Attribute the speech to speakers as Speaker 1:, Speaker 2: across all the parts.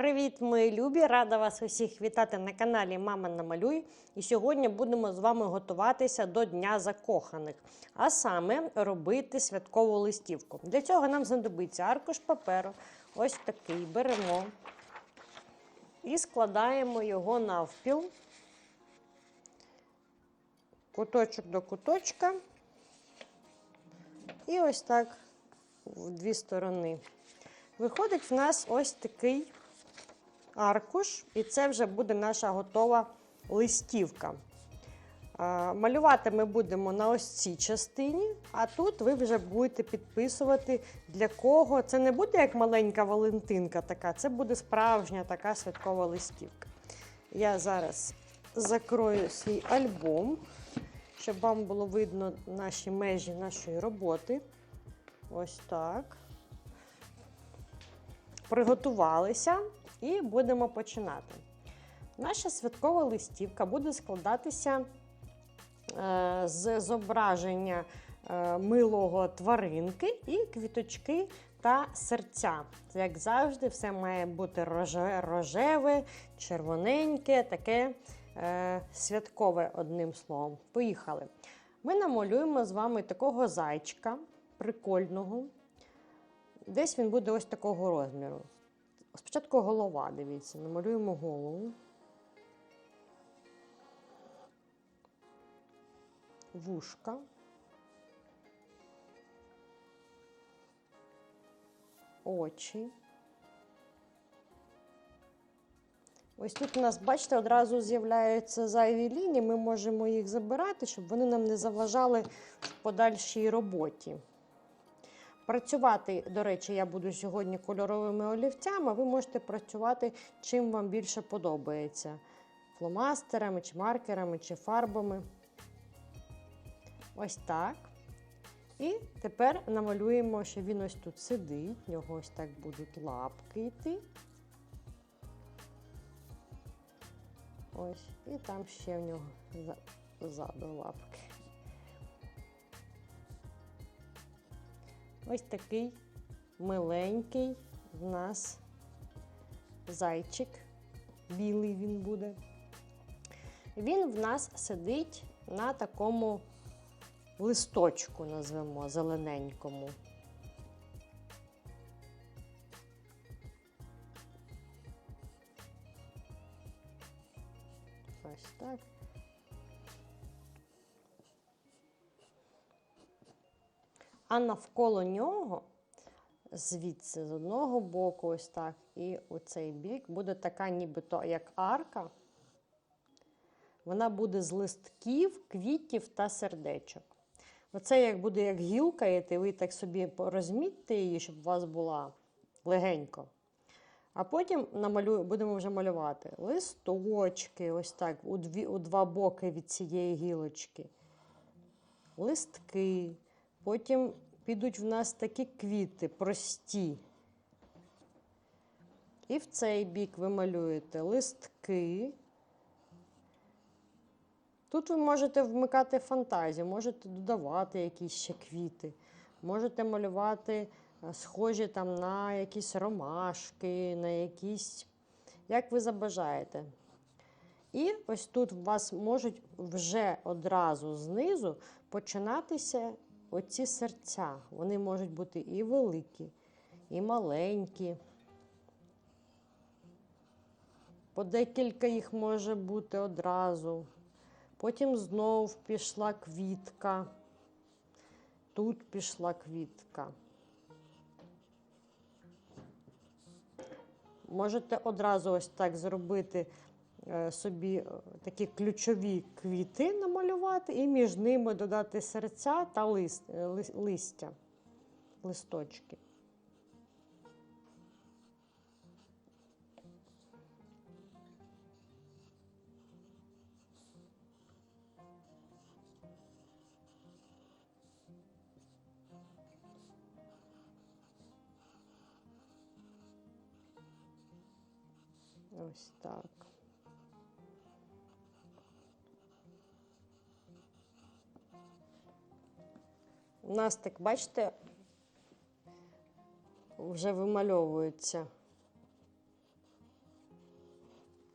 Speaker 1: Привіт, мої любі! Рада вас усіх вітати на каналі Мама Намалюй. І сьогодні будемо з вами готуватися до Дня закоханих, а саме робити святкову листівку. Для цього нам знадобиться аркуш паперу, ось такий беремо і складаємо його навпіл, куточок до куточка. І ось так в дві сторони. Виходить в нас ось такий аркуш, і це вже буде наша готова листівка. Малювати ми будемо на ось цій частині, а тут ви вже будете підписувати для кого. Це не буде як маленька Валентинка така, це буде справжня така святкова листівка. Я зараз закрою свій альбом, щоб вам було видно наші межі нашої роботи. Ось так. Приготувалися і будемо починати. Наша святкова листівка буде складатися е, з зображення е, милого тваринки і квіточки та серця. Як завжди, все має бути рожеве, червоненьке, таке е, святкове, одним словом. Поїхали. Ми намалюємо з вами такого зайчика прикольного. Десь він буде ось такого розміру. Спочатку голова, дивіться, намалюємо голову. Вушка. Очі. Ось тут у нас, бачите, одразу з'являються зайві лінії. Ми можемо їх забирати, щоб вони нам не заважали в подальшій роботі. Працювати, до речі, я буду сьогодні кольоровими олівцями, ви можете працювати чим вам більше подобається: фломастерами, чи маркерами, чи фарбами. Ось так. І тепер намалюємо, що він ось тут сидить, в нього ось так будуть лапки йти. Ось, і там ще в нього ззаду лапки. Ось такий миленький в нас зайчик. Білий він буде. Він в нас сидить на такому листочку, назвемо зелененькому. Ось так. А навколо нього, звідси, з одного боку, ось так, і у цей бік буде така, нібито як арка. Вона буде з листків, квітів та сердечок. Оце як буде як гілка, і ви так собі розмітьте її, щоб у вас була легенько. А потім намалюю, будемо вже малювати листочки, ось так, у, дві, у два боки від цієї гілочки, листки. Потім підуть в нас такі квіти прості. І в цей бік ви малюєте листки. Тут ви можете вмикати фантазію, можете додавати якісь ще квіти, можете малювати е, схожі там на якісь ромашки, на якісь, як ви забажаєте. І ось тут у вас можуть вже одразу знизу починатися оці серця. Вони можуть бути і великі, і маленькі. По декілька їх може бути одразу. Потім знов пішла квітка. Тут пішла квітка. Можете одразу ось так зробити собі е, такі ключові квіти намалювати і між ними додати серця та лист, е, листя, листочки. Ось так. У нас так, бачите, вже вимальовується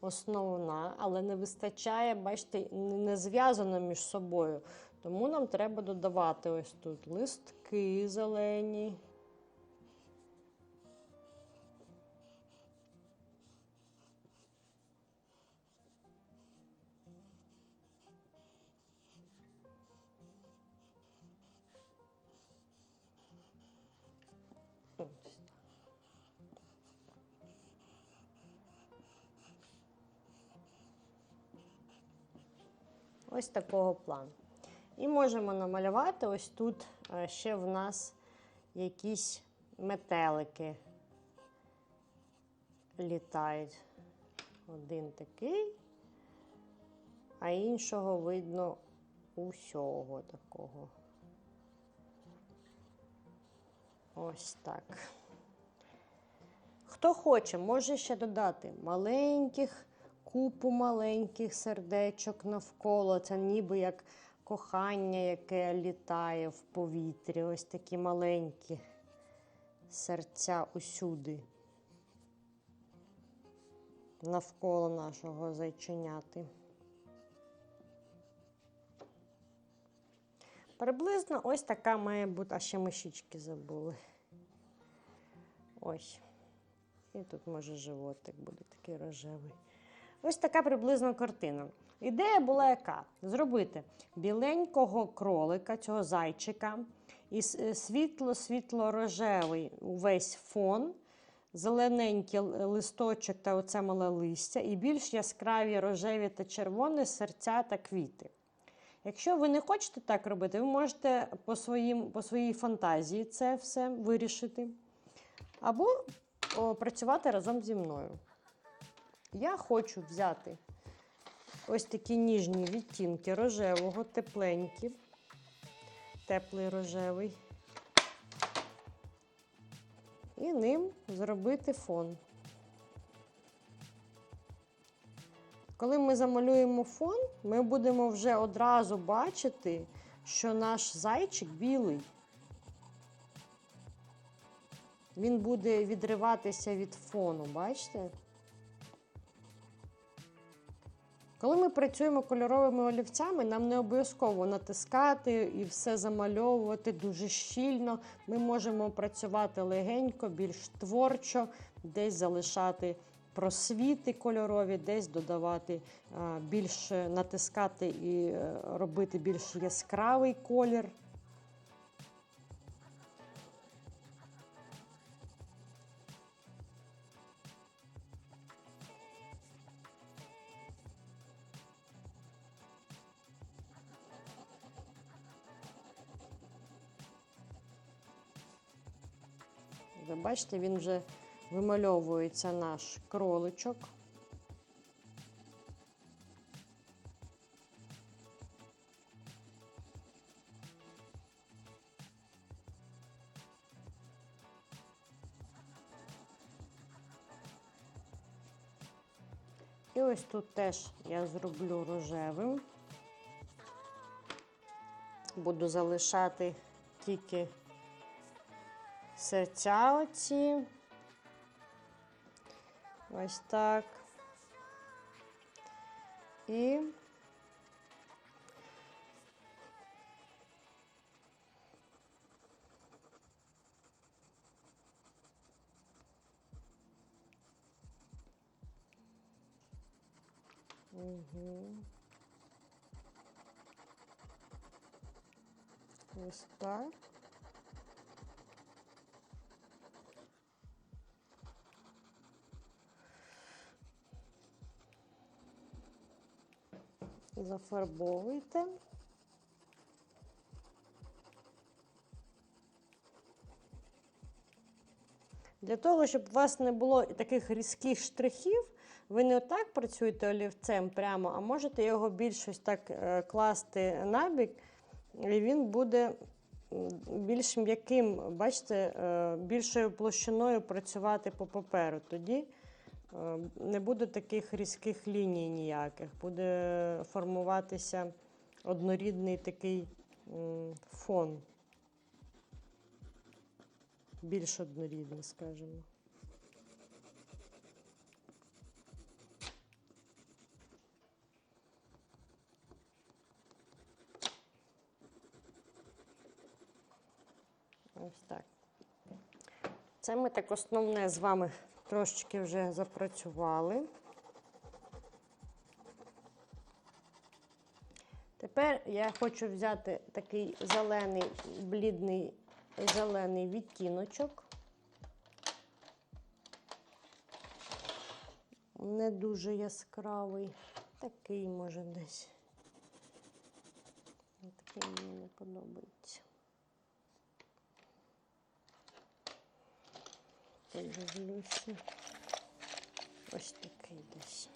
Speaker 1: основна, але не вистачає, бачите, не зв'язано між собою. Тому нам треба додавати ось тут листки зелені. Ось такого плану. І можемо намалювати ось тут е, ще в нас якісь метелики літають. Один такий, а іншого видно усього такого. Ось так. Хто хоче, може ще додати маленьких, купу маленьких сердечок навколо. Це ніби як кохання, яке літає в повітрі. Ось такі маленькі серця усюди. Навколо нашого зайченяти. Приблизно ось така має бути, а ще мишічки забули. Ось. І тут, може, животик буде такий рожевий. Ось така приблизно картина. Ідея була яка? Зробити біленького кролика, цього зайчика, і світло-світло-рожевий увесь фон, зелененький листочок та оце мале листя, і більш яскраві рожеві та червоні серця та квіти. Якщо ви не хочете так робити, ви можете по, своїм, по своїй фантазії це все вирішити. Або працювати разом зі мною. Я хочу взяти ось такі ніжні відтінки рожевого, тепленькі, теплий рожевий. І ним зробити фон. Коли ми замалюємо фон, ми будемо вже одразу бачити, що наш зайчик білий. Він буде відриватися від фону, бачите? Коли ми працюємо кольоровими олівцями, нам не обов'язково натискати і все замальовувати дуже щільно. Ми можемо працювати легенько, більш творчо, десь залишати просвіти кольорові, десь додавати більше натискати і е, робити більш яскравий колір. Бачите, він вже вимальовується наш кроличок. І ось тут теж я зроблю рожевим. Буду залишати тільки серця оці. Ось так. І Угу. Ось так. Зафарбовуйте. Для того, щоб у вас не було таких різких штрихів, ви не отак працюєте олівцем прямо, а можете його більш ось так е, класти набік, і він буде більш м'яким, бачите, е, більшою площиною працювати по паперу. Тоді Е, не буде таких різких ліній ніяких, буде формуватися однорідний такий фон. Більш однорідний, скажімо. Ось так. Це ми так основне з вами трошечки вже запрацювали. Тепер я хочу взяти такий зелений, блідний зелений відтіночок. Не дуже яскравий. Такий може десь. Такий мені не подобається. Подивлюся. Ось такий десь.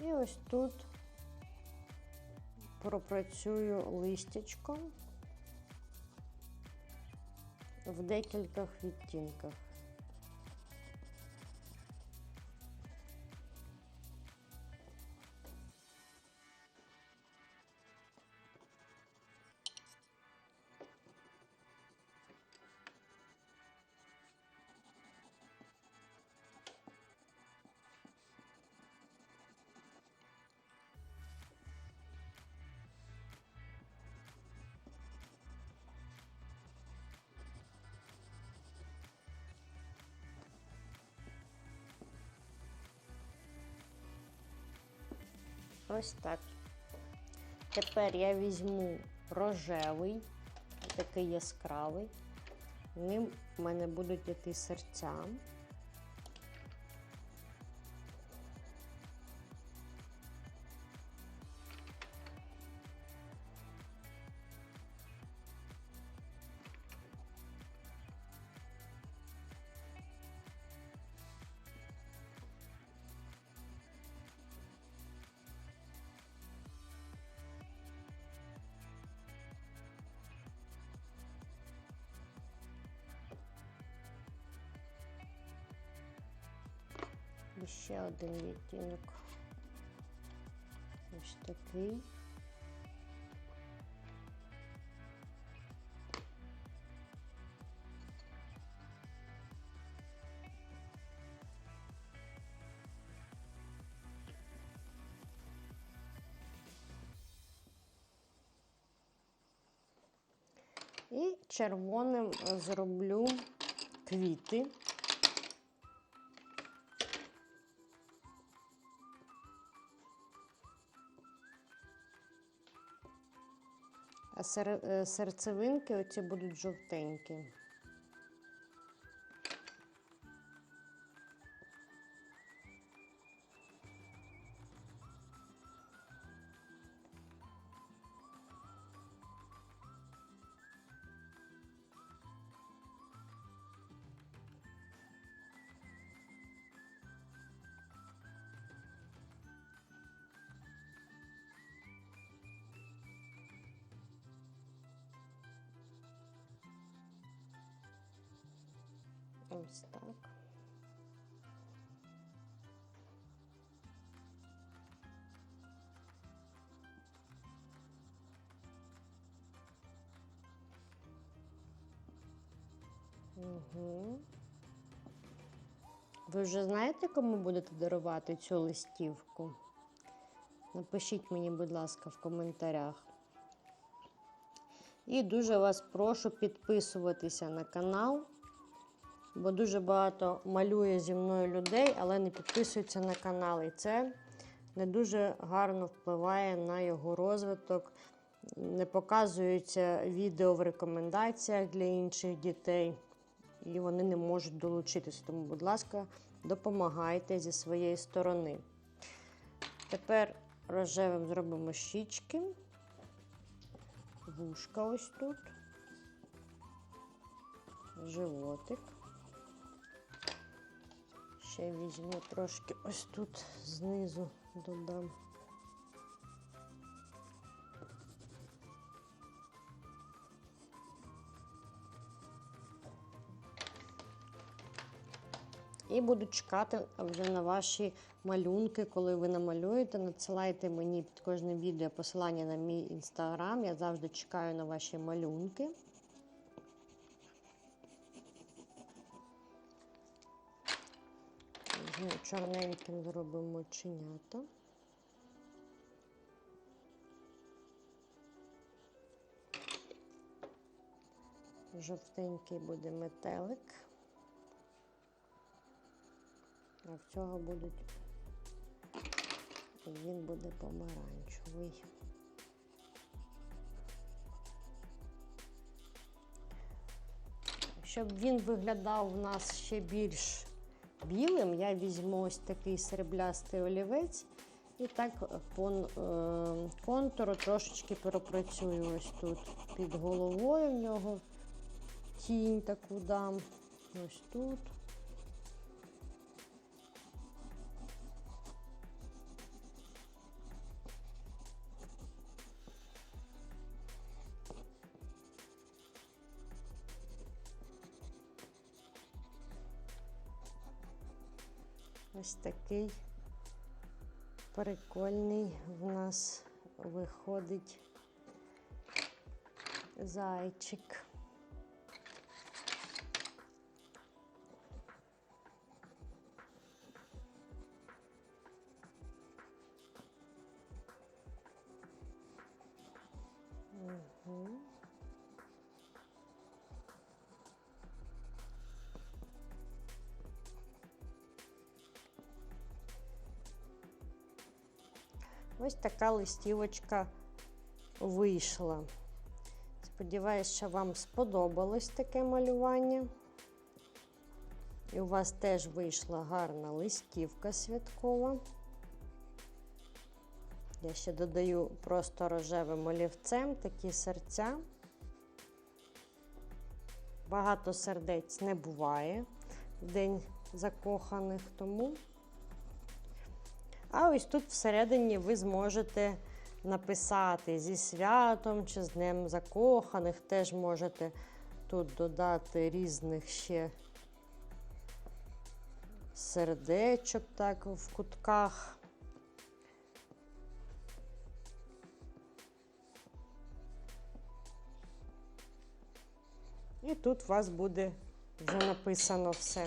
Speaker 1: І ось тут пропрацюю листячком в декількох відтінках. Ось так. Тепер я візьму рожевий, такий яскравий. Ним в мене будуть йти серця. Ще один відтінок. Ось такий. І червоним зроблю квіти. Серцевинки оці будуть жовтенькі. Ось так. Угу. Ви вже знаєте, кому будете дарувати цю листівку? Напишіть мені, будь ласка, в коментарях. І дуже вас прошу підписуватися на канал, бо дуже багато малює зі мною людей, але не підписуються на канал. І це не дуже гарно впливає на його розвиток. Не показуються відео в рекомендаціях для інших дітей, і вони не можуть долучитися. Тому, будь ласка, допомагайте зі своєї сторони. Тепер рожевим зробимо щічки, вушка ось тут, животик. Ще візьму трошки ось тут знизу додам. І буду чекати вже на ваші малюнки, коли ви намалюєте. Надсилайте мені під кожним відео посилання на мій інстаграм. Я завжди чекаю на ваші малюнки. Чорненьким зробимо оченята. Жовтенький буде метелик. А в цього будуть він буде помаранчевий. Щоб він виглядав у нас ще більш білим, я візьму ось такий сріблястий олівець і так по е, контуру трошечки пропрацюю ось тут під головою в нього тінь таку дам. Ось тут. Ось такий прикольний в нас виходить зайчик. Ось така листівочка вийшла. Сподіваюсь, що вам сподобалось таке малювання. І у вас теж вийшла гарна листівка святкова. Я ще додаю просто рожевим олівцем такі серця. Багато сердець не буває в день закоханих, тому. А ось тут всередині ви зможете написати зі святом чи з Днем закоханих. Теж можете тут додати різних ще сердечок так в кутках. І тут у вас буде вже написано все.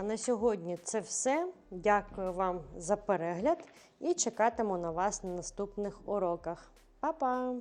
Speaker 1: А на сьогодні це все. Дякую вам за перегляд і чекатиму на вас на наступних уроках. Па-па!